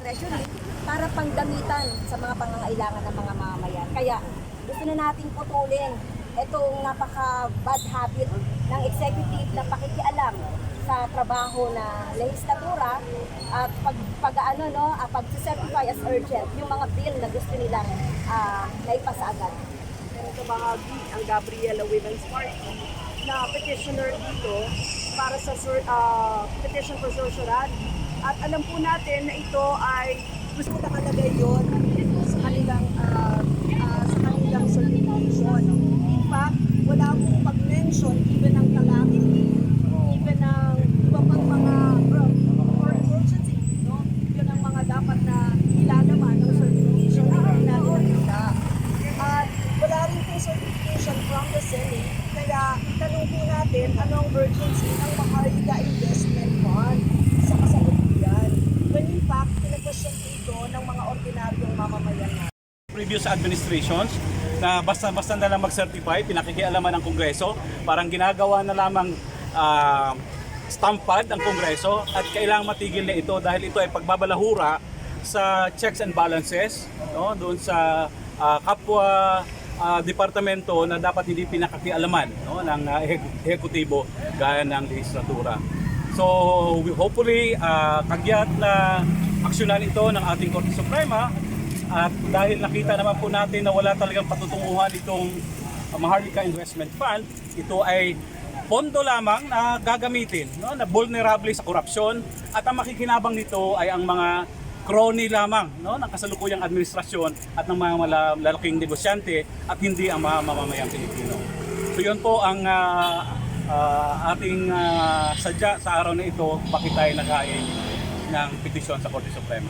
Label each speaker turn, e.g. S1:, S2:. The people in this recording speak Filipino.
S1: treasury para panggamitan sa mga pangangailangan ng mga mamamayan. Kaya gusto na nating putulin itong napaka-bad habit ng executive na pakikialam sa trabaho na legislatura at pag, pag ano no, ah, pag-certify as urgent yung mga bill na gusto nilang uh, naipasa agad.
S2: Sa bahagi ang Gabriela Women's Party na petitioner dito para sa ah, petition for sorcery. At alam po natin na ito ay gusto nakalagay yon sa kanilang ah, ah, sa kanilang certification. In fact, wala pong pag-mention even ng calamity, even ng iba pang mga uh, no? Yun mga dapat na ilalaman ng certification na natin nakita. At certification from the Senate, kaya tanong po natin anong urgency ng Maharlika Investment Fund sa kasalukuyan. When in fact, pinag-question po ito ng mga ordinaryong mamamayan natin.
S3: previous administrations na basta-basta na lang mag-certify, pinakikialaman ng Kongreso, parang ginagawa na lamang ah, stamp pad ang Kongreso at kailangang matigil na ito dahil ito ay pagbabalahura sa checks and balances no doon sa ah, kapwa ah, departamento na dapat hindi pinakakialaman no ng ehek- ehekutibo gaya ng legislatura. So hopefully ah, kagyat na aksyonan ito ng ating Korte Suprema at dahil nakita naman po natin na wala talagang patutunguhan itong uh, Maharlika Investment Fund, ito ay pondo lamang na gagamitin, no, na vulnerable sa korupsyon. At ang makikinabang nito ay ang mga crony lamang no, ng kasalukuyang administrasyon at ng mga mala- malalaking negosyante at hindi ang mga mamamayang Pilipino. So yun po ang ah, ah, ating ah, sadya sa araw na ito, bakit tayo naghain ng petisyon sa Korte Suprema.